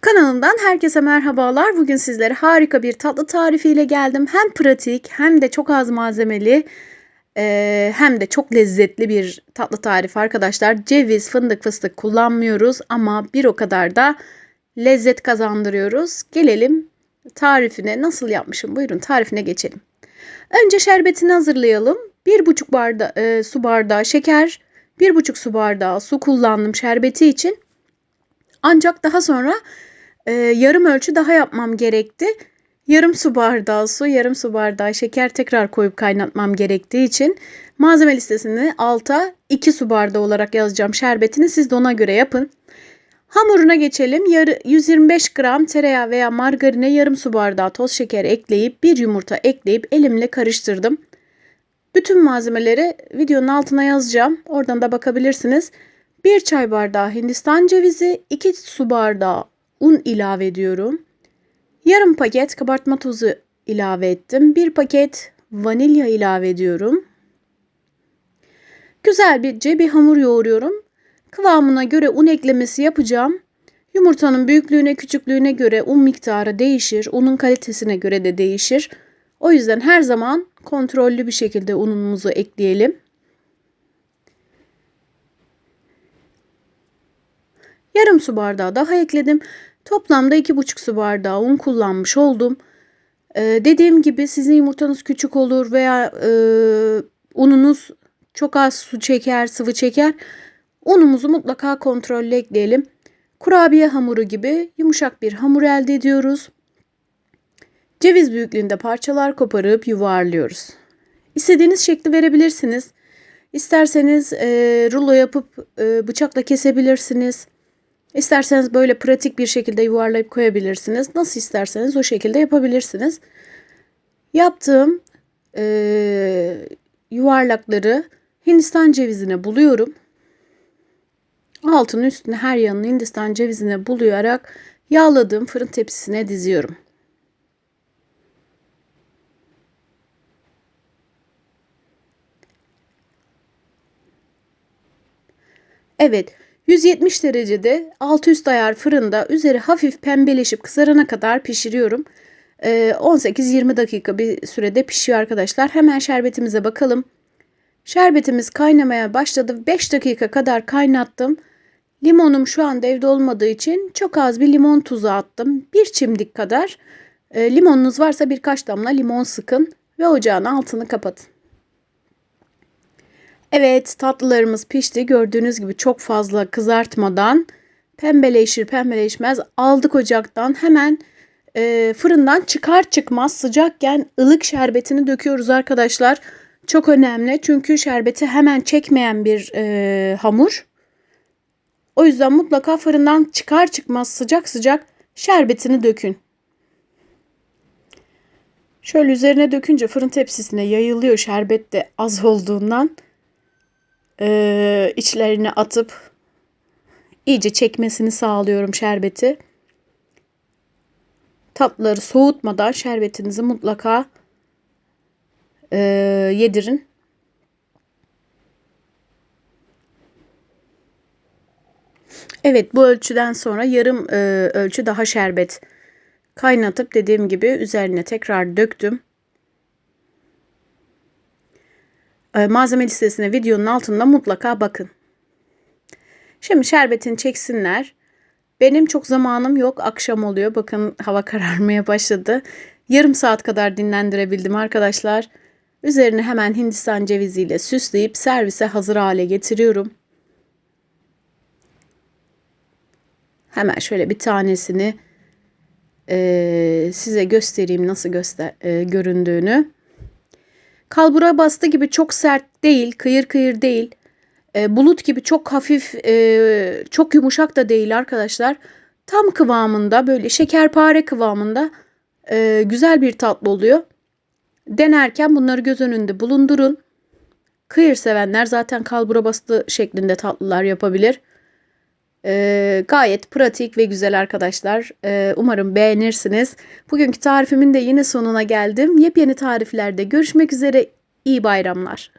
Kanalımdan herkese merhabalar. Bugün sizlere harika bir tatlı tarifiyle geldim. Hem pratik hem de çok az malzemeli e, hem de çok lezzetli bir tatlı tarifi arkadaşlar. Ceviz, fındık, fıstık kullanmıyoruz ama bir o kadar da lezzet kazandırıyoruz. Gelelim tarifine nasıl yapmışım buyurun tarifine geçelim. Önce şerbetini hazırlayalım. 1,5 barda, e, su bardağı şeker, 1,5 su bardağı su kullandım şerbeti için. Ancak daha sonra e, yarım ölçü daha yapmam gerekti. Yarım su bardağı su, yarım su bardağı şeker tekrar koyup kaynatmam gerektiği için malzeme listesini alta 2 su bardağı olarak yazacağım şerbetini. Siz de ona göre yapın. Hamuruna geçelim. Yarı, 125 gram tereyağı veya margarine yarım su bardağı toz şeker ekleyip bir yumurta ekleyip elimle karıştırdım. Bütün malzemeleri videonun altına yazacağım. Oradan da bakabilirsiniz. 1 çay bardağı hindistan cevizi, 2 su bardağı un ilave ediyorum. Yarım paket kabartma tozu ilave ettim. 1 paket vanilya ilave ediyorum. Güzelce bir hamur yoğuruyorum. Kıvamına göre un eklemesi yapacağım. Yumurtanın büyüklüğüne, küçüklüğüne göre un miktarı değişir. Unun kalitesine göre de değişir. O yüzden her zaman kontrollü bir şekilde unumuzu ekleyelim. Yarım su bardağı daha ekledim. Toplamda 2,5 su bardağı un kullanmış oldum. Ee, dediğim gibi sizin yumurtanız küçük olur veya e, ununuz çok az su çeker, sıvı çeker. Unumuzu mutlaka kontrollü ekleyelim. Kurabiye hamuru gibi yumuşak bir hamur elde ediyoruz. Ceviz büyüklüğünde parçalar koparıp yuvarlıyoruz. İstediğiniz şekli verebilirsiniz. İsterseniz e, rulo yapıp e, bıçakla kesebilirsiniz. İsterseniz böyle pratik bir şekilde yuvarlayıp koyabilirsiniz. Nasıl isterseniz o şekilde yapabilirsiniz. Yaptığım e, yuvarlakları Hindistan cevizine buluyorum. Altını üstüne her yanını Hindistan cevizine bulayarak yağladığım fırın tepsisine diziyorum. Evet, 170 derecede alt üst ayar fırında üzeri hafif pembeleşip kızarana kadar pişiriyorum. 18-20 ee, dakika bir sürede pişiyor arkadaşlar. Hemen şerbetimize bakalım. Şerbetimiz kaynamaya başladı. 5 dakika kadar kaynattım. Limonum şu anda evde olmadığı için çok az bir limon tuzu attım. Bir çimdik kadar. E, limonunuz varsa birkaç damla limon sıkın ve ocağın altını kapatın. Evet tatlılarımız pişti. Gördüğünüz gibi çok fazla kızartmadan pembeleşir pembeleşmez aldık ocaktan hemen e, fırından çıkar çıkmaz sıcakken ılık şerbetini döküyoruz arkadaşlar. Çok önemli çünkü şerbeti hemen çekmeyen bir e, hamur. O yüzden mutlaka fırından çıkar çıkmaz sıcak sıcak şerbetini dökün. Şöyle üzerine dökünce fırın tepsisine yayılıyor şerbet de az olduğundan e, içlerine atıp iyice çekmesini sağlıyorum şerbeti. Tatlıları soğutmadan şerbetinizi mutlaka e, yedirin. Evet bu ölçüden sonra yarım e, ölçü daha şerbet kaynatıp dediğim gibi üzerine tekrar döktüm. E, malzeme listesine videonun altında mutlaka bakın. Şimdi şerbetini çeksinler. Benim çok zamanım yok. Akşam oluyor. Bakın hava kararmaya başladı. Yarım saat kadar dinlendirebildim arkadaşlar. Üzerine hemen Hindistan ceviziyle süsleyip servise hazır hale getiriyorum. Hemen şöyle bir tanesini e, size göstereyim nasıl göster e, göründüğünü. Kalbura bastı gibi çok sert değil, kıyır kıyır değil. E, bulut gibi çok hafif, e, çok yumuşak da değil arkadaşlar. Tam kıvamında böyle şekerpare kıvamında e, güzel bir tatlı oluyor. Denerken bunları göz önünde bulundurun. Kıyır sevenler zaten kalbura bastı şeklinde tatlılar yapabilir. Ee, gayet pratik ve güzel arkadaşlar. Ee, umarım beğenirsiniz. Bugünkü tarifimin de yine sonuna geldim. Yepyeni tariflerde görüşmek üzere. İyi bayramlar.